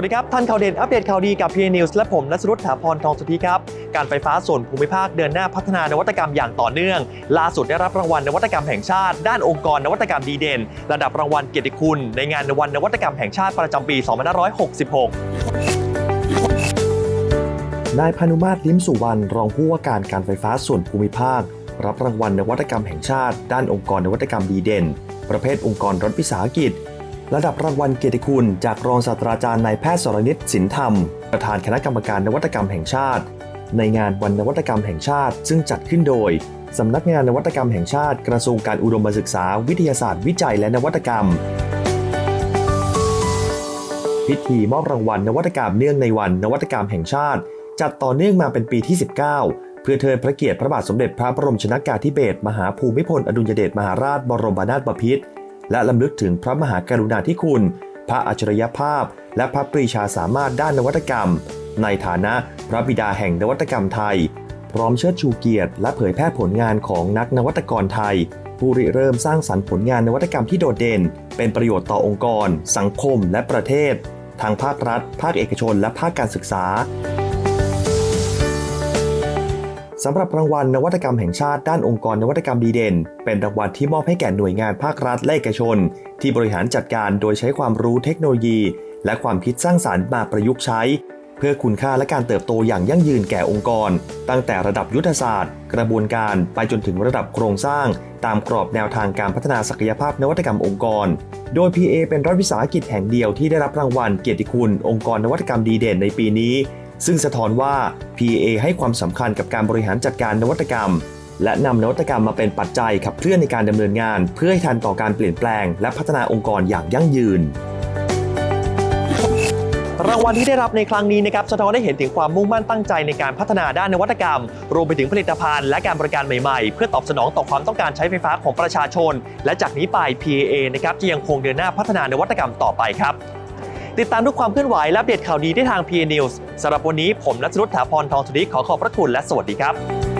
วัสดีครับท่านข่าวเด่นอัปเดตข่าวดีกับ p News และผมนัสรุตถาพรทองสุธีครับ การไฟฟ้าส่วนภูมิภาคเดินหน้าพัฒนานวัตกรรมอย่างต่อเนื่อง ล่าสุดได้รับรางวัลนวัตกรรมแห่งชาติ ด้านองค์กรนวัตกรรมดีเด่น ระดับรางวัลเกียรติคุณ ในงานวันนวัตกรรมแห่งชาติประจำปี 2566นายพานุมาตรลิ้มสุวรรณรองผู้ว่าการการไฟฟ้าส่วนภูมิภาค รับรางวัลนวัตกรรมแห่งชาติ ด้านองค์กรนวัตกรรมดีเด่น ประเภทองค์กรรัฐวิสาหกิจ ระดับรางวัลเกียรติคุณ จากรองศาสตราจารย์นายแพทย์สรณิตสินธรรม ประธานคณะกรรมการนวัตกรรมแห่งชาติ ในงานวันนวัตกรรมแห่งชาติ ซึ่งจัดขึ้นโดยสำนักงานนวัตกรรมแห่งชาติ กระทรวงการอุดมศึกษา วิทยาศาสตร์วิจัยและนวัตกรรม พิธีมอบรางวัลนวัตกรรมเนื่องในวันนวัตกรรมแห่งชาติ จัดต่อเนื่องมาเป็นปีที่ 19 เพื่อเทิดพระเกียรติพระบาทสมเด็จพระบรมชนากาธิเบศรมหาภูมิพลอดุลยเดชมหาราชบรมนาถบพิตร และลำลึกถึงพระมหากรุณาธิคุณ พระอัจฉริยภาพ และพระปรีชาสามารถด้านนวัตกรรม ในฐานะพระบิดาแห่งนวัตกรรมไทย พร้อมเชิดชูเกียรติ และเผยแพร่ผลงานของนักนวัตกรไทย ผู้ริเริ่มสร้างสรรค์ผลงานนวัตกรรมที่โดดเด่น เป็นประโยชน์ต่อองค์กร สังคม และประเทศ ทางภาครัฐ ภาคเอกชน และภาคการศึกษา สำหรับรางวัลนวัตกรรมแห่งชาติด้านองค์กรนวัตกรรมดีเด่น เป็นรางวัลที่มอบให้แก่หน่วยงานภาครัฐและเอกชน ที่บริหารจัดการโดยใช้ความรู้เทคโนโลยี และความคิดสร้างสารรค์มาประยุกต์ใช้ เพื่อคุณค่าและการเติบโตอย่างยั่งยืนแก่องค์กร ตั้งแต่ระดับยุทธศาสตร์ กระบวนการไปจนถึงระดับโครงสร้าง ตามกรอบแนวทางการพัฒนาศักยภาพนวัตกรรมองค์กร โดย PA เป็นรัฐวิสาหกิจแห่งเดียวที่ได้รับรางวัลเกียรติคุณ องค์กรนวัตกรรมดีเด่นในปีนี้ ซึ่งสะท้อนว่า PA ให้ความสำคัญกับการบริหารจัดการนวัตกรรม และนำนวัตกรรมมาเป็นปัจจัยขับเคลื่อนในการดำเนินงาน เพื่อให้ทันต่อการเปลี่ยนแปลง และพัฒนาองค์กรอย่างยั่งยืนรางวัลที่ได้รับในครั้งนี้นะครับสะท้อนให้เห็นถึงความมุ่งมั่นตั้งใจในการพัฒนาด้านนวัตกรรม รวมไปถึงผลิตภัณฑ์และการบริการใหม่ ๆ เพื่อตอบสนองต่อความต้องการใช้ไฟฟ้าของประชาชน และจากนี้ไป PAA นะครับจะยังคงเดินหน้าพัฒนานวัตกรรมต่อไปครับ ติดตามทุกความเคลื่อนไหวและอัปเดตข่าวดีได้ทาง PA News สำหรับวันนี้ผมนัทรุตถาพรทองสุริขอขอบพระคุณและสวัสดีครับ